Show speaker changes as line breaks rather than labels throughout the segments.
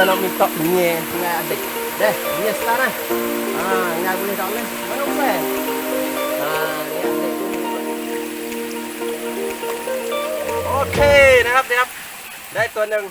kita nak minta bunyi dengan adik. Deh, bunyi sekarang. Ha, ingat boleh tak boleh? Mana boleh? Ha, ni adik. โอเคนะครับนะครับ ได้ตัวหนึ่ง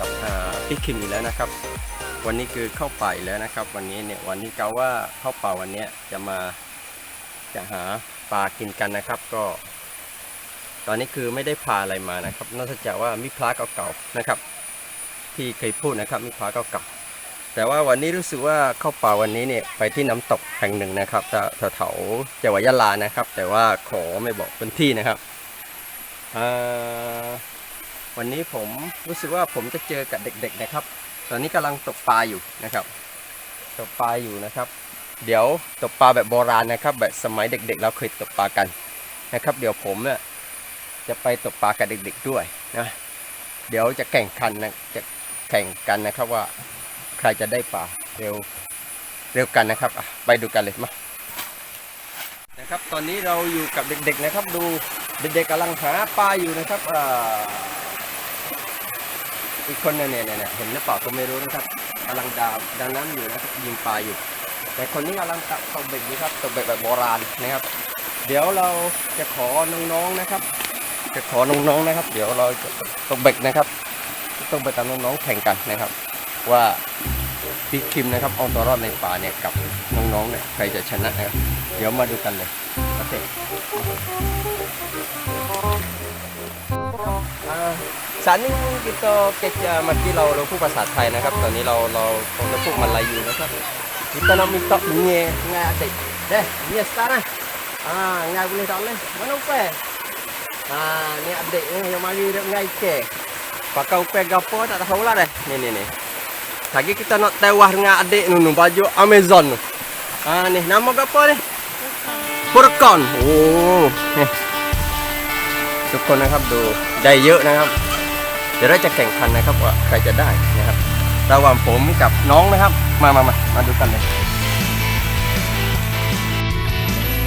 กับพี่คิมอีกแล้วนะครับ วันนี้คือเข้าป่าอีกแล้วนะครับ วันนี้เนี่ยวันนี้กาว่าเข้าป่าวันนี้จะมาจะหาปลากินกันนะครับ ก็ ตอนนี้คือไม่ได้พาอะไรมานะครับนอกจากว่ามีพระเก่าๆนะครับ ที่เคยพูดนะครับมีพระเก่าๆแต่ว่าวันนี้รู้สึกว่าเข้าป่าวันนี้เนี่ยไปที่น้ำตกแห่งหนึ่งนะครับแถวๆจังหวัดยะลานะครับ แต่ว่าขอไม่บอกพื้นที่นะครับอ่า วันนี้ผมรู้สึกว่าผมจะเจอกับเด็กๆนะครับ ตอนนี้กำลังตกปลาอยู่นะครับ ตกปลาอยู่นะครับ เดี๋ยวตกปลาแบบโบราณนะครับ แบบสมัยเด็ก ๆ เราเคยตกปลากันนะครับ เดี๋ยวผมเนี่ยจะไปตกปลากับเด็ก ๆด้วยนะเดี๋ยวจะแข่งขันนะจะแข่งกันนะครับว่าใครจะได้ปลาเร็วเร็วกันนะครับไปดูกันเลยมานะครับ ตอนนี้เราอยู่กับเด็กๆนะครับ ดูเด็กๆกำลังหาปลาอยู่นะครับอ่า อีกคนเนี่ยเนี่ยเนี่ยเห็นหรือเปล่าก็ไม่รู้นะครับกำลังดาวดังน้ำอยู่นะครับยิงปลาอยู่ แต่คนนี้กำลังตกเบ็ดอยู่ครับตกเบ็ดแบบโบราณนะครับ เดี๋ยวเราจะขอน้องๆนะครับ จะขอน้องๆนะครับ เดี๋ยวเราจะตกเบ็ดนะครับต้องไปตามน้องๆแข่งกันนะครับ ว่าพี่คิมนะครับเอาตัวรอดในป่าเนี่ยกับน้องๆเนี่ยใครจะชนะนะครับ เดี๋ยวมาดูกันเลยโอเคอ่า สารนึงกิโตเกจเมื่อกี้เราเราพูดภาษาไทยนะครับ ตอนนี้เราเราคงจะพูดมาลายูนะครับกิโตนามิโตเงียงาติเด้เงี้ยสตาร์นะอ่างาบุรีตอนเลยมันเอาไปอ่าเนี่ยอัปเดตเนี่ยยังมาอยู่เรื่องไงเก๋ปากเอาไปกับพ่อแต่เขาลดเลยนี่นี่นี่ Lagi kita nak tewah dengan adik nunu baju Amazon. Ah ni nama berapa ni? Furkon. Oh. Ni. ทุกคนนะครับดูได้เยอะนะครับ ดี๋ยวเราจะแข่งขันนะครับว่าใครจะได้นะครับ ระหว่างผมกับน้องนะครับ มามามามาดูกันเลย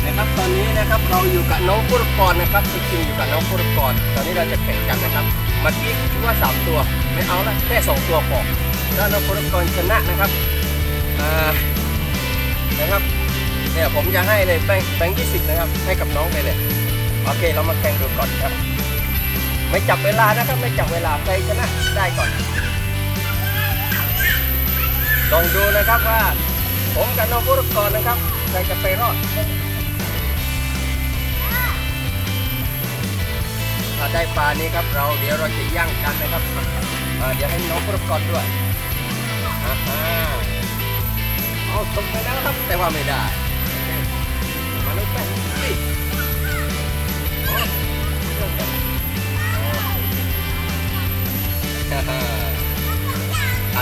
นะครับตอนนี้นะครับเราอยู่กับน้องพุรกรนะครับจริงๆอยู่กับน้องพุรกรตอนนี้เราจะแข่งกันนะครับเมื่อกี้คิดว่าสามตัวไม่เอาละแค่สองตัวพอถ้าน้องพุรกรชนะนะครับอ่านะครับเนี่ยผมจะให้เลยแบงค์แบงค์ยี่สิบนะครับให้กับน้องไปเลยโอเคเรามาแข่งดูก่อนครับ ไม่จับเวลานะครับไม่จับเวลาใครชนะได้ก่อนลองดูนะครับว่า ผมกับน้องพุรกรนนะครับใครจะไปรอดถ้าได้ปลานี้ครับเราเดี๋ยวเราจะย่างกันนะครับเดี๋ยวให้น้องพุรกรด้วยอ่าฮะเอาตกไปแล้วครับแต่ว่าไม่ได้มาเลยไป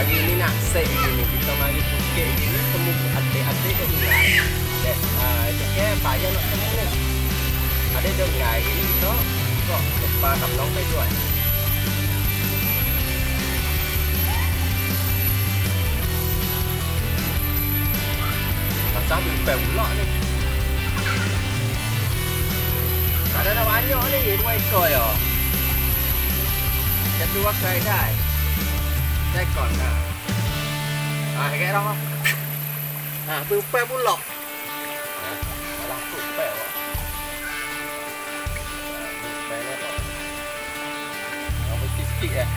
Hari ni nak set gini Kita mari pukit gini Temu adik-adik kat ingat Dan uh, Cakap payah nak temu ni Ada dia ngai gini kita Kok lepas cầm nóng ไปด้วย Pasal dia lupa pula ni Tak ada dah banyak ni Dua ekor ya Kita dua kali dah ได้ ได้ก่อนนะอะแกลองอะปุ้มแปะปุ้นหลอกลาสุดแป้วะแป้แล้วหรอเอาไปติ๊กติ๊กอะ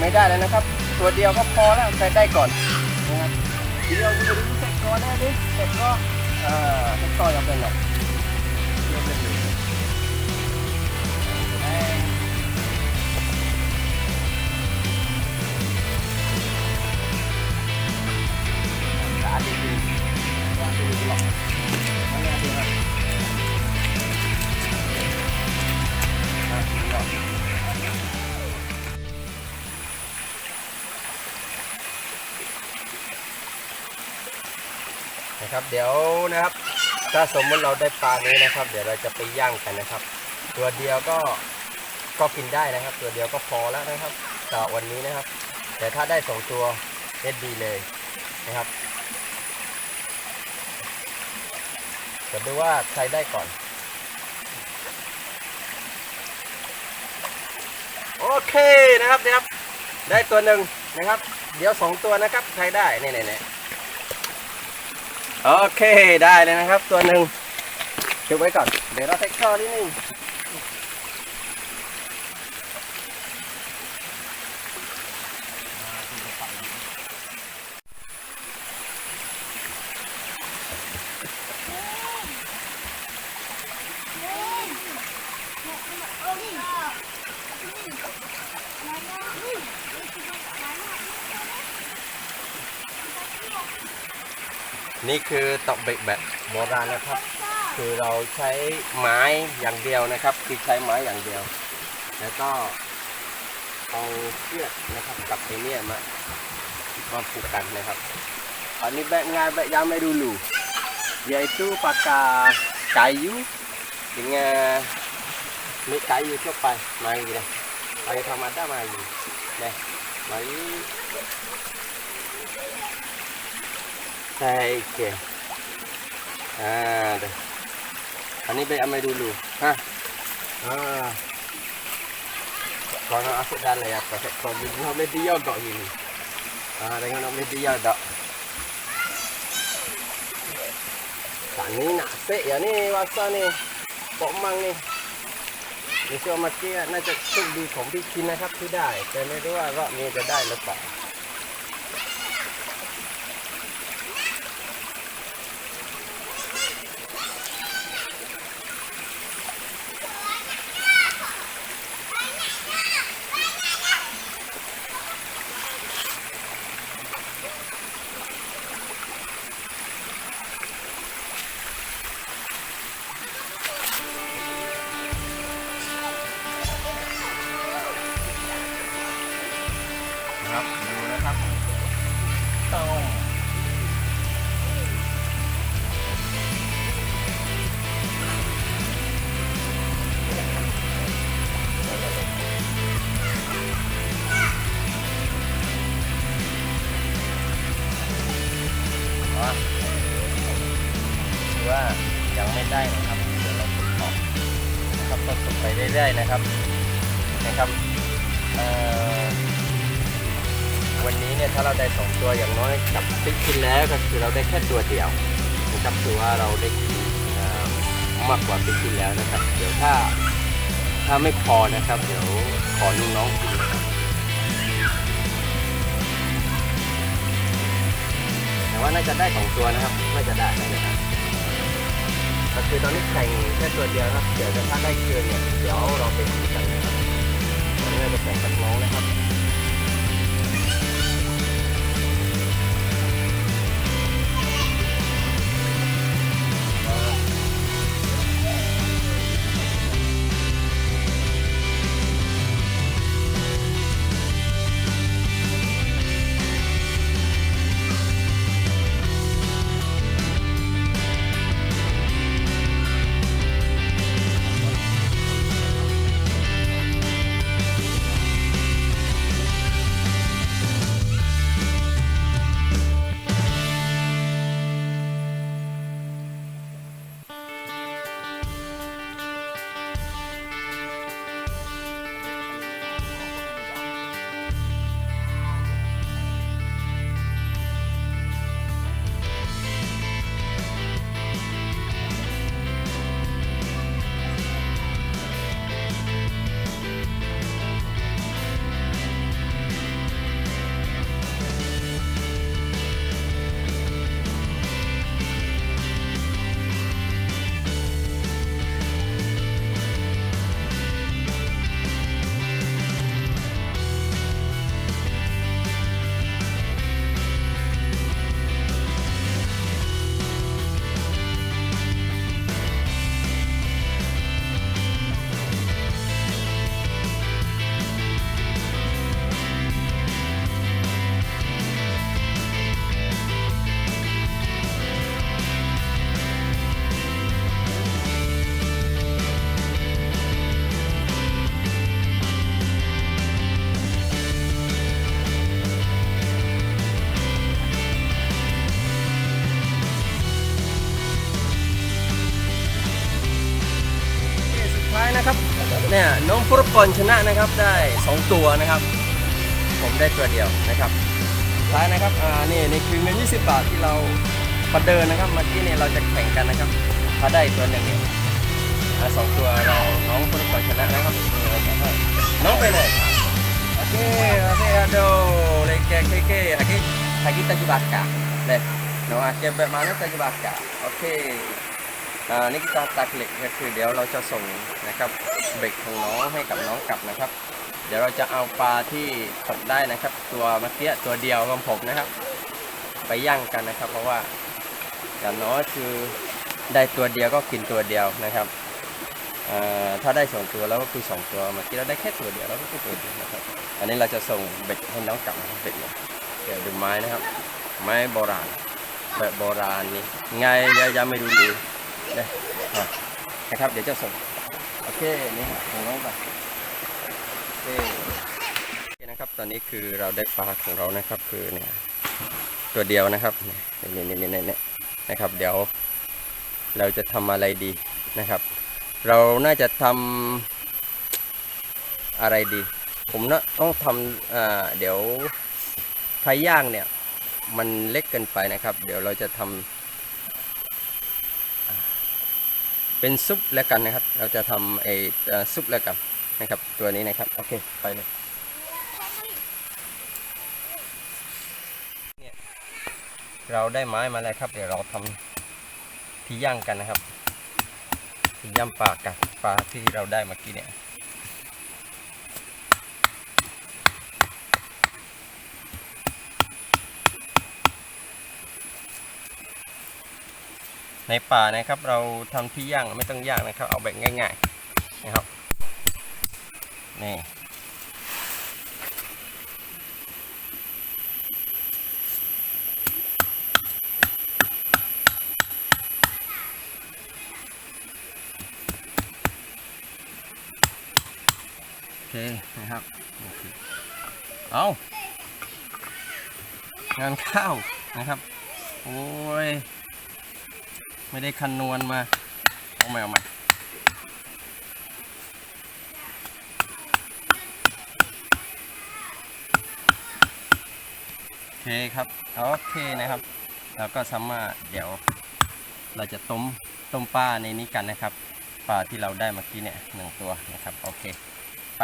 ไม่ได้แล้วนะครับ ตัวเดียวก็พอแล้วใครได้ก่อนนะครับเดียวดูดูเสร็จก่อนนะดิเสร็จก็อ่าต่อยังเป็นหรอก นะครับ เดี๋ยวนะครับ ถ้าสมมติเราได้ปลานี้นะครับ เดี๋ยวเราจะไปย่างกันนะครับ ตัวเดียวก็ก็กินได้นะครับ ตัวเดียวก็พอแล้วนะครับต่อวันนี้นะครับ แต่ถ้าได้สองตัวเน็ดดีเลยนะครับจะดูว่าใครได้ก่อน โอเคนะครับนะครับ ได้ตัวหนึ่งนะครับ เดี๋ยวสองตัวนะครับ ใครได้นี่นี่นี่ โอเคได้เลยนะครับ ตัวหนึ่งเก็บไว้ก่อน เดี๋ยวเราเทคท่อนิดนึง นี่คือตอกเบกแบบโบราณนะครับ คือเราใช้ไม้อย่างเดียวนะครับ คือใช้ไม้อย่างเดียว แล้วก็เอาเชือกนะครับกับไอเนี่ยมามาผูกกันนะครับ อันนี้แบบงานแบบ yang mai dulu yaitu pakai kayu dengan mik kayu capai mari dah mari thamada mari dah mari ใช่โอเคอ่าเดี๋ยวอันนี้ไปเอามาดูดูฮะอ่า kalau aku dah lah ya pasal kau ni buah media dok ini ah dengan nak media dok tak ni nak sek ya ni wasa ni pok mang ni นี่ช่วเมื่อกี้น่าจะโชคดีของพี่คินนะครับที่ได้ แต่ไม่รู้ว่ารอบนี้จะได้หรือเปล่า อ๋อคือว่ายังไม่ได้นะครับเดี๋ยวเราฝึกต่อนะครับต้องฝึกไปเรื่อยๆนะครับนะครับวันนี้เนี่ยถ้าเราได้สองตัวอย่างน้อยกับติ๊กกินแล้วก็คือเราได้แค่ตัวเดียวนะครับถือว่าเราได้กินมากกว่าติ๊กกินแล้วนะครับ เดี๋ยวถ้าถ้าไม่พอนะครับ เดี๋ยวขอลูกน้องกิน ว่าน่าจะได้สองตัวนะครับ น่าจะได้นะครับก็คือตอนนี้แข่งแค่ตัวเดียวครับ เดี๋ยวถ้าได้เกินเนี่ย เดี๋ยวเราไปดูกันนะครับตอนนี้เราจะแข่งกับน้องนะครับ น้องพุรพลชนะนะครับได้สองตัวนะครับ ผมได้ตัวเดียวนะครับท้ายนะครับอ่านี่นี่คือเงิน 20 บาทที่เราประเดินนะครับเมื่อกี้เนี่ยเราจะแข่งกันนะครับถ้าได้ตัวหนึ่งเนี่ยอ่าสองตัวเราน้องพุรพลชนะนะครับนี่เราจะให้น้องไปเลยโอเคโอเคอาโดเลยแกเคเคอากิอากิตาจิบากะเลยน้องอาเก็บแบบมาแล้วตาจิบากะโอเค นี่คือการตักเหล็กก็คือเดี๋ยวเราจะส่งนะครับเบรกของน้องให้กับน้องกลับนะครับ เดี๋ยวเราจะเอาปลาที่ตกได้นะครับ ตัวเมื่อกี้ตัวเดียวของผมนะครับ ไปย่างกันนะครับ เพราะว่าอย่างน้อยคือได้ตัวเดียวก็กินตัวเดียวนะครับถ้าได้สองตัวแล้วก็คือสองตัวเมื่อกี้เราได้แค่ตัวเดียวแล้วก็คือตัวเดียวนะครับ อันนี้เราจะส่งเบ็ดให้น้องกลับนะครับเบ็ดเนี่ยเดี๋ยวดูไม้นะครับ ไม้โบราณแบบโบราณนี่ไงยังยังไม่รู้ดี นี่ยอะนะครับ เดี๋ยวจะส่ง โอเค นี่ของน้องไปโอเคโอเคนะครับ ตอนนี้คือเราได้ปลาของเรานะครับ คือเนี่ยตัวเดียวนะครับเนี่ยเนี่ยเนี่ยเนี่ยเนี่ยนะครับ เดี๋ยวเราจะทำอะไรดีนะครับ เราน่าจะทำอะไรดี ผมนะต้องทำอ่าเดี๋ยวไฟย่างเนี่ย มันเล็กเกินไปนะครับ เดี๋ยวเราจะทำ เป็นซุปแล้วกันนะครับ เราจะทำไอ้ซุปแล้วกันนะครับ ตัวนี้นะครับ โอเค ไปเลยเนี่ยเราได้ไม้มาแล้วครับ เดี๋ยวเราทำที่ย่างกันนะครับที่ย่างปลากับปลาที่เราได้เมื่อกี้เนี่ย ในป่านะครับ เราทำที่ย่างไม่ต้องย่างนะครับ เอาแบบง่าย ๆนะครับนี่โอเคนะครับเอางานข้าวนะครับ โอ้ย ไม่ได้คันนวลมา เอาใหม่เอาใหม่โอเคครับ โอเคนะครับเราก็สามารถเดี๋ยวเราจะต้มต้มปลาในนี้กันนะครับ ปลาที่เราได้เมื่อกี้เนี่ยหนึ่งตัวนะครับ โอเค ไป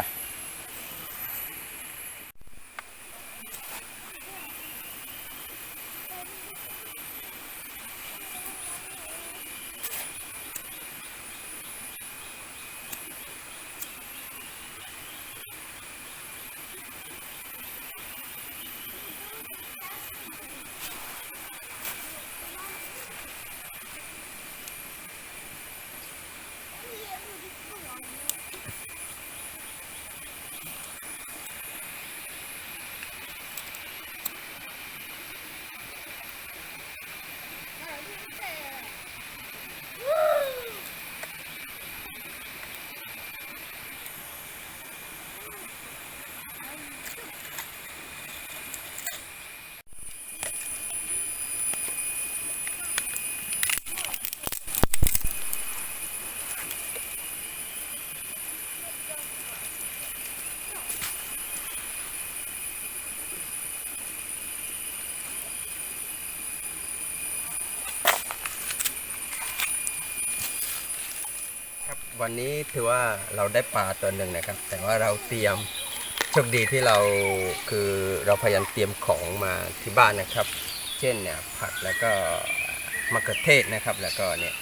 วันนี้ถือว่าเราได้ปลาตัวหนึ่งนะครับ แต่ว่าเราเตรียมโชคดีที่เราคือเราพยายามเตรียมของมาที่บ้านนะครับ เช่นเนี่ยผักแล้วก็มะเขือเทศนะครับ แล้วก็เนี่ย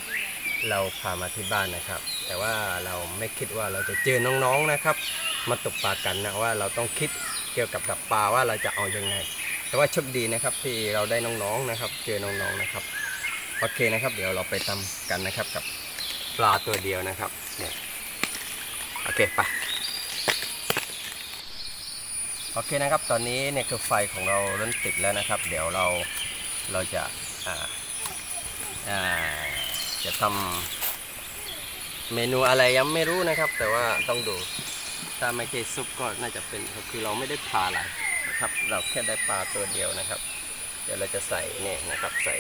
เราพามาที่บ้านนะครับ แต่ว่าเราไม่คิดว่าเราจะเจอน้องๆนะครับ มาตกปลากันนะว่าเราต้องคิดเกี่ยวกับดับปลาว่าเราจะเอายังไง แต่ว่าโชคดีนะครับที่เราได้น้องๆนะครับ เจอน้องๆนะครับโอเคนะครับ เดี๋ยวเราไปทำกันนะครับกับปลาตัวเดียวนะครับ เนี่ยโอเคไปโอเคนะครับ ตอนนี้เนี่ยคือไฟของเราเริ่มติดแล้วนะครับ เดี๋ยวเราเราจะอ่าอ่าจะทำเมนูอะไรยังไม่รู้นะครับ แต่ว่าต้องดูถ้าไม่ใช่ซุปก็น่าจะเป็นคือเราไม่ได้ปลาอะไรนะครับ เราแค่ได้ปลาตัวเดียวนะครับ เดี๋ยวเราจะใส่เนี่ยนะครับใส่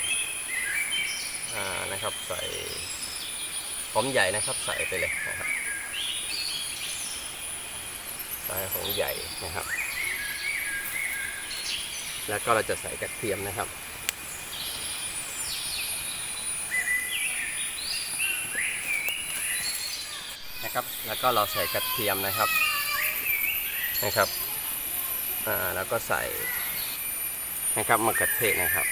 อ่านะครับใส่ หอมใหญ่นะครับ ใส่ไปเลยนะครับลาหงใหญ่นะครับ แล้วก็เราจะใส่กระเทียมนะครับนะครับแล้วก็เราใส่กระเทียมนะครับนะครับอ่าแล้วก็ใส่นะครับมะเขือเทศนะครับ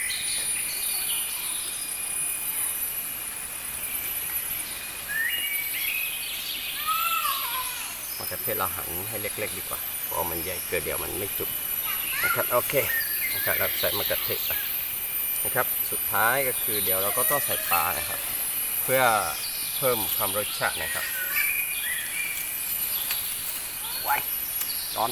มะเขือเทศเราหั่นให้เล็ก ๆ ดีกว่า เพราะมันใหญ่เกิดเดี๋ยวมันไม่จุกนะครับโอเคนะครับเราใส่มะเขือเทศไปนะครับสุดท้ายก็คือเดี๋ยวเราก็ต้องใส่ปลานะครับ เพื่อเพิ่มความรสชาตินะครับว้ร้อน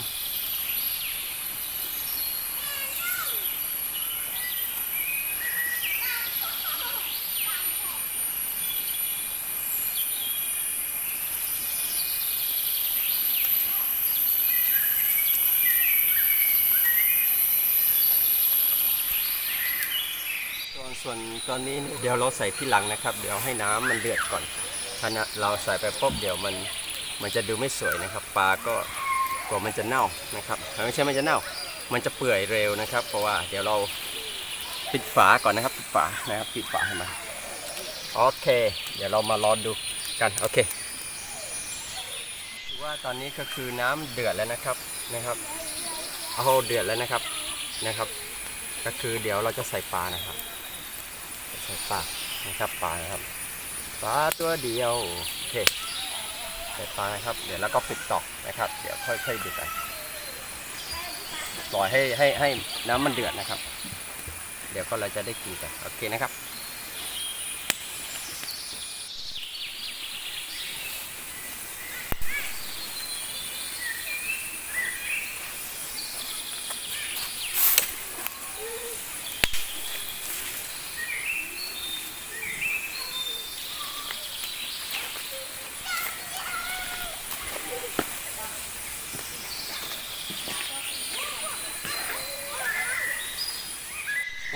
ส่วนตอนนี้เดี๋ยวเราใส่ที่หลังนะครับ เดี๋ยวให้น้ำมันเดือดก่อนถ้านะเราใส่ไปปุ๊บเดี๋ยวมันมันจะดูไม่สวยนะครับ ปลาก็กลัวมันจะเน่านะครับไม่ใช่มันจะเน่า มันจะเปื่อยเร็วนะครับ เพราะว่าเดี๋ยวเราปิดฝาก่อนนะครับปิดฝานะครับปิดฝาให้มันโอเค เดี๋ยวเรามารอดูกันโอเคถือว่าตอนนี้ก็คือน้ำเดือดแล้วนะครับนะครับโอ้โหเดือดแล้วนะครับนะครับ ก็คือเดี๋ยวเราจะใส่ปลานะครับ ปลานะครับปลานะครับปลาตัวเดียวโอเคใส่ปลานะครับ เดี๋ยวแล้วก็ปิดตอกนะครับ เดี๋ยวค่อยๆดูไปปล่อยให้ให้ให้น้ำมันเดือดนะครับ เดี๋ยวก็เราจะได้กินกันโอเคนะครับ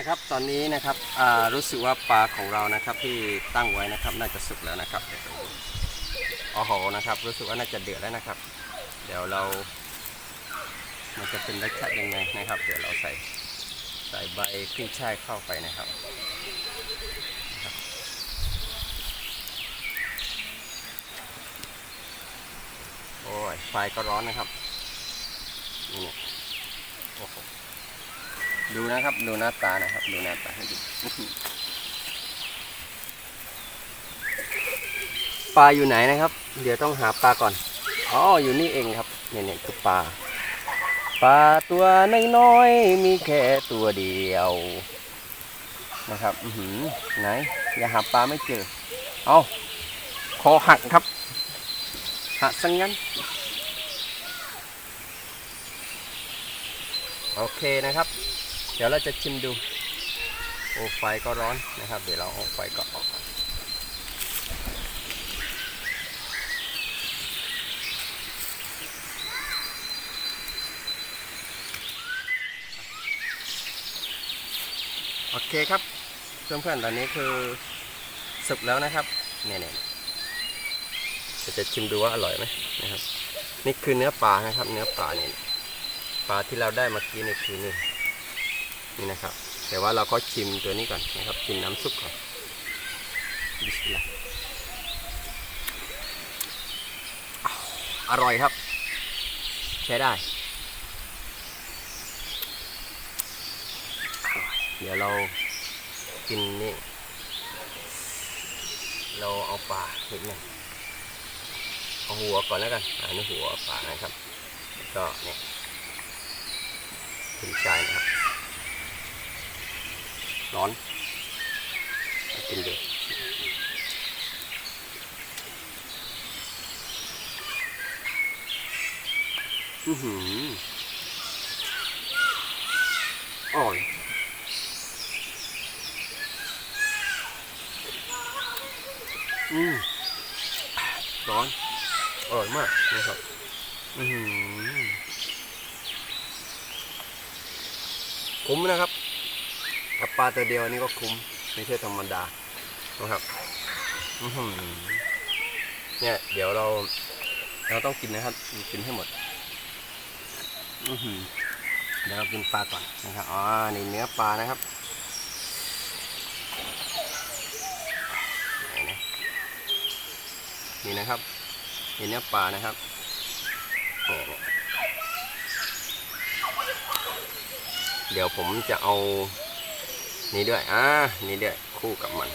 นะครับตอนนี้นะครับรู้สึกว่าปลาของเรานะครับที่ตั้งไว้นะครับน่าจะสุกแล้วนะครับโอ้โหนะครับ รู้สึกว่าน่าจะเดือดแล้วนะครับ เดี๋ยวเรา มันจะเป็นรสชาติยังไงนะครับ เดี๋ยวเราใส่ใส่ใบขึ้นช่ายเข้าไปนะครับโอ้ยไฟก็ร้อนนะครับนี่โอ้โห ดูนะครับ ดูหน้าตานะครับ ดูหน้าตาให้ดูปลาอยู่ไหนนะครับ เดี๋ยวต้องหาปลาก่อนอ๋ออยู่นี่เองครับเนี่ยเนี่ยคือปลาปลาตัวน้อยๆมีแค่ตัวเดียว นะครับอือหือไหนอย่าหาปลาไม่เจอ เอาคอหักครับ หักสังงั้น โอเคนะครับ เดี๋ยวเราจะชิมดู โอ้ไฟก็ร้อนนะครับ เดี๋ยวเราเอาไฟก็ออกโอเคครับเพื่อนๆตอนนี้คือสุกแล้วนะครับเนี่ยเนี่ยจะชิมดูว่าอร่อยไหมนะครับ นี่คือเนื้อปลานะครับ เนื้อปลาเนี่ยปลาที่เราได้เมื่อกี้นี่คือนี่ นี่นะครับ แต่ว่าเราก็ชิมตัวนี้ก่อนนะครับ ชิมน้ำซุปก่อนบิสมิลลาห์อร่อยครับ ใช้ได้ เดี๋ยวเรากินนี่ เราเอาปลานิดหนึ่งเอาหัวก่อนแล้วกันอันนี้หัวปลานะครับ ก็เนี่ยขึ้นชายนะครับ ร้อนมากินดูอือหืออร่อยอืมร้อนอร่อยมากนะครับ อือหือคุ้มนะครับ ปลาตัวเดียวนนี้ก็คุ้มไม่ใช่ธรรมดานะครับเนี่ยเดี๋ยวเราเราต้องกินนะครับ กินให้หมดเดี๋ยวเรากินปลาก่อนนะครับอ๋อนี่เนื้อปลานะครับนี่นะครับนี่เนื้อปลานะครับเดี๋ยวผมจะเอา นี่ด้วย อ่า นี่ด้วย คู่กับมัน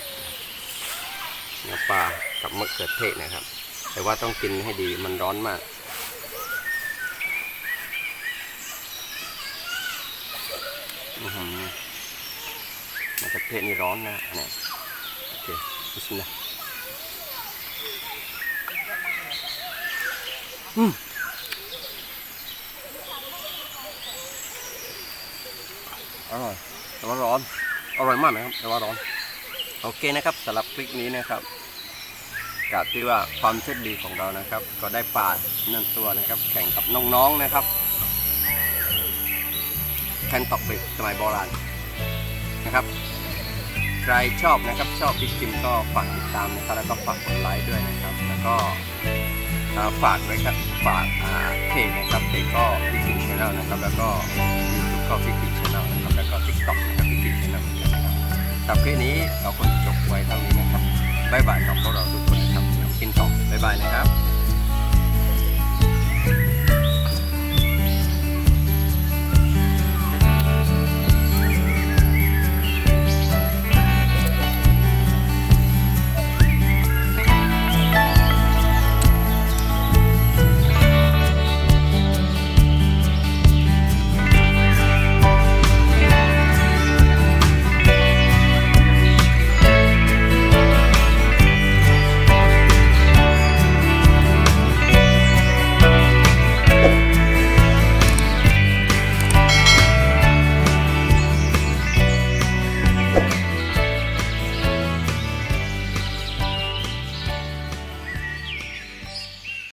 เนื้อปลากับมะเขือเทศนะครับ แต่ว่าต้องกินให้ดีมันร้อนมาก อือหือมะเขือเทศนี่ร้อนนะเนี่ยโอเคบิสมิลลาห์อืมอร่อย แต่ว่าร้อน อร่อย มากนะครับ แต่ว่าร้อน โอเคนะครับสำหรับคลิปนี้นะครับกับที่ว่าความโชคดีของเรานะครับ ก็ได้ปลาหนึ่งตัวนะครับ แข่งกับน้องๆนะครับแข่งตอกเบ็ดสมัยโบราณนะครับ ใครชอบนะครับ ชอบพี่คิมก็ฝากติดตามนะครับ แล้วก็ฝากกดไลค์ด้วยนะครับ แล้วก็ฝากไว้ครับฝากเพจนะครับเพจก็พี่คิมชาแนลนะครับ แล้วก็ยูทูบก็พี่คิมชาแนลนะครับแล้วก็ทิกต็อกนะครับ สำหรับคลิปนี้เราควรจบไว้เท่านี้นะครับบ๊ายบายกับพวกเราทุกคนนะครับเดี๋ยวกินต่อบ๊ายบายนะครับ